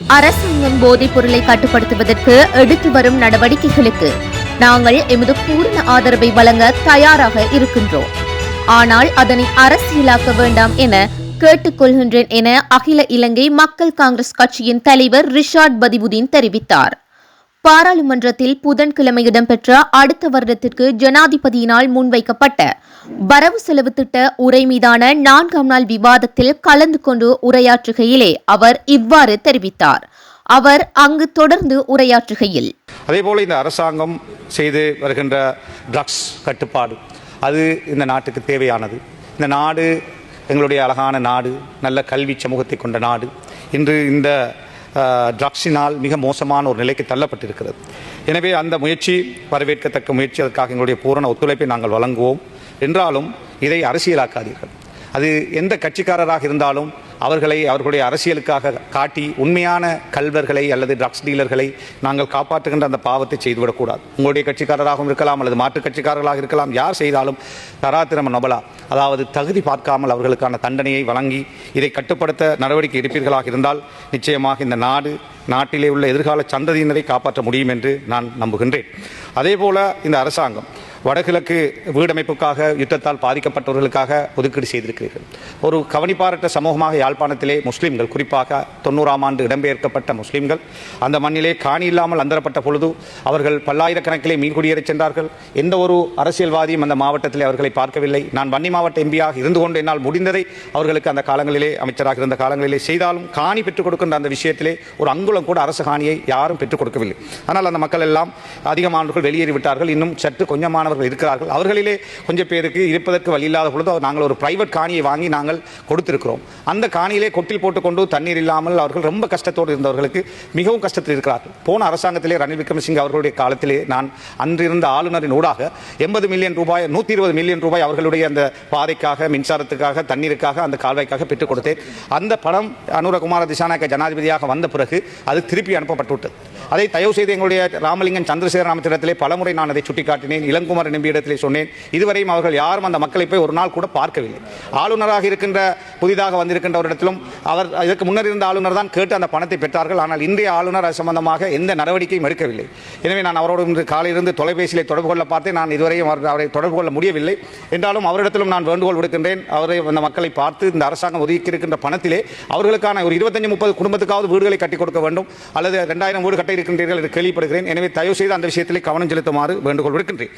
அரசாங்கம் போதைப் பொருளை கட்டுப்படுத்துவதற்கு எடுத்து வரும் நடவடிக்கைகளுக்கு நாங்கள் எமது பூர்ண ஆதரவை வழங்க தயாராக இருக்கின்றோம். ஆனால் அதனை அரசியலாக்க வேண்டாம் என கேட்டுக்கொள்கின்றேன் என அகில இலங்கை மக்கள் காங்கிரஸ் கட்சியின் தலைவர் ரிஷாட் பதிபுதீன் தெரிவித்தார். பாராளுமன்றத்தில் புதன்கிழமை இடம்பெற்ற அடுத்த வருடத்திற்கு ஜனாதிபதியினால் முன்வைக்கப்பட்ட வரவு செலவு திட்ட உரை மீதான நான்காம் நாள் விவாதத்தில் கலந்து கொண்டு உரையாற்றுகையிலே அவர் இவ்வாறு தெரிவித்தார். அவர் அங்கு தொடர்ந்து உரையாற்றுகையில் அதேபோல இந்த அரசாங்கம் செய்து வருகின்ற ட்ரக்ஸ் கட்டுப்பாடு அது இந்த நாட்டுக்கு தேவையானது. இந்த நாடு எங்களுடைய அழகான நாடு நல்ல கல்வி சமூகத்தை கொண்ட நாடு. இன்று இந்த ட்ரக்ஸினால் மிக மோசமான ஒரு நிலைக்கு தள்ளப்பட்டிருக்கிறது. எனவே அந்த முயற்சி வரவேற்கத்தக்க முயற்சி அதற்காக எங்களுடைய பூரண ஒத்துழைப்பை நாங்கள் வழங்குவோம். என்றாலும் இதை அரசியலாக்காதீர்கள். அது எந்த கட்சிக்காரராக இருந்தாலும் அவர்களை அவர்களுடைய அரசியலுக்காக காட்டி உண்மையான கல்வர்களை அல்லது ட்ரக்ஸ் டீலர்களை நாங்கள் காப்பாற்றுகின்ற அந்த பாவத்தை செய்துவிடக்கூடாது. உங்களுடைய கட்சிக்காரராகவும் இருக்கலாம் அல்லது மாற்றுக் கட்சிக்காரர்களாக இருக்கலாம். யார் செய்தாலும் தராத்திரம நொபலா. அதாவது தகுதி பார்க்காமல் அவர்களுக்கான தண்டனையை வழங்கி இதை கட்டுப்படுத்த நடவடிக்கை எடுப்பீர்களாக இருந்தால் நிச்சயமாக இந்த நாடு நாட்டிலே உள்ள எதிர்கால சந்ததியினரை காப்பாற்ற முடியும் என்று நான் நம்புகின்றேன். அதேபோல இந்த அரசாங்கம் வடகிழக்கு வீடமைப்புக்காக யுத்தத்தால் பாதிக்கப்பட்டவர்களுக்காக ஒதுக்கீடு செய்திருக்கிறீர்கள். ஒரு கவனிப்பாரற்ற சமூகமாக யாழ்ப்பாணத்திலே முஸ்லிம்கள் குறிப்பாக தொண்ணூறாம் ஆண்டு இடம்பெயர்க்கப்பட்ட முஸ்லிம்கள் அந்த மண்ணிலே காணி இல்லாமல் அந்தரப்பட்ட பொழுது அவர்கள் பல்லாயிரக்கணக்கிலே மீன்குடியேறச் சென்றார்கள். எந்த ஒரு அரசியல்வாதியும் அந்த மாவட்டத்திலே அவர்களை பார்க்கவில்லை. நான் வன்னி மாவட்ட எம்பியாக இருந்து கொண்டு என்னால் முடிந்ததை அவர்களுக்கு அந்த காலங்களிலே அமைச்சராக இருந்த காலங்களிலே செய்தாலும் காணி பெற்றுக் கொடுக்கின்ற அந்த விஷயத்திலே ஒரு அங்குலம் கூட அரசு காணியை யாரும் பெற்றுக் கொடுக்கவில்லை. ஆனால் அந்த மக்கள் எல்லாம் அதிகமானவர்கள் வெளியேறிவிட்டார்கள். இன்னும் சற்று கொஞ்சமானவர்கள் இருக்கிறார்கள். அவர்களிலே கொஞ்சம் பேருக்கு இருப்பதற்கு வழி இல்லாத பொழுது நாங்கள் ஒரு பிரைவேட் காணியை வாங்கி நாங்கள் கொடுத்திருக்கிறோம். அந்த காணியிலே கொட்டில் போட்டுக்கொண்டு தண்ணீர் இல்லாமல் அவர்கள் ரொம்ப கஷ்டத்தோடு இருந்தவர்களுக்கு மிகவும் கஷ்டத்தில் இருக்கிறார்கள். போன அரசாங்கத்திலே ரணில் விக்ரமசிங்க அவர்களுடைய காலத்திலே நான் அன்றிருந்த ஆளுநரின் ஊடாக எண்பது மில்லியன் ரூபாய் நூற்றி இருபது மில்லியன் ரூபாய் அவர்களுடைய அந்த பாதைக்காக மின்சாரத்துக்காக தண்ணீருக்காக அந்த கால்வாய்க்காக பெற்றுக் கொடுத்தேன். அந்த பணம் அனுரகுமார திசாநாயக்க ஜனாதிபதியாக வந்த பிறகு அது திருப்பி அனுப்பப்பட்டு விட்டது அதை தயவு செய்து எங்களுடைய ராமலிங்கன் சந்திரசேகர அமைச்சரிடத்திலே பலமுறை நான் அதை சுட்டிக்காட்டினேன். இளங்குமார் நம்பியிடத்திலே சொன்னேன். இதுவரையும் அவர்கள் யாரும் அந்த மக்களை போய் ஒரு நாள் கூட பார்க்கவில்லை. ஆளுநராக இருக்கின்ற புதிதாக வந்திருக்கின்றவரிடத்திலும் அவர் இதற்கு முன்னர் இருந்த ஆளுநர் தான் கேட்டு அந்த பணத்தை பெற்றார்கள். ஆனால் இன்றைய ஆளுநர் அது சம்பந்தமாக எந்த நடவடிக்கையும் எடுக்கவில்லை. எனவே நான் அவரோடு இன்று காலையிலிருந்து தொலைபேசியிலே தொடர்பு கொள்ள பார்த்தேன். நான் இதுவரையும் அவர் அவரை தொடர்பு கொள்ள முடியவில்லை. என்றாலும் அவரிடத்திலும் நான் வேண்டுகோள் விடுக்கின்றேன். அவரை அந்த மக்களை பார்த்து இந்த அரசாங்கம் ஒதுக்கி இருக்கின்ற பணத்திலே அவர்களுக்கான ஒரு இருபத்தஞ்சு முப்பது குடும்பத்துக்காவது வீடுகளை கட்டி கொடுக்க வேண்டும். அல்லது ரெண்டாயிரம் வீடு கட்ட இருக்கின்றீர்கள் என்று கேள்விப்படுகிறேன். எனவே தயவு செய்து அந்த விஷயத்திலே கவனம் செலுத்துமாறு வேண்டுகோள் விடுக்கின்றேன்.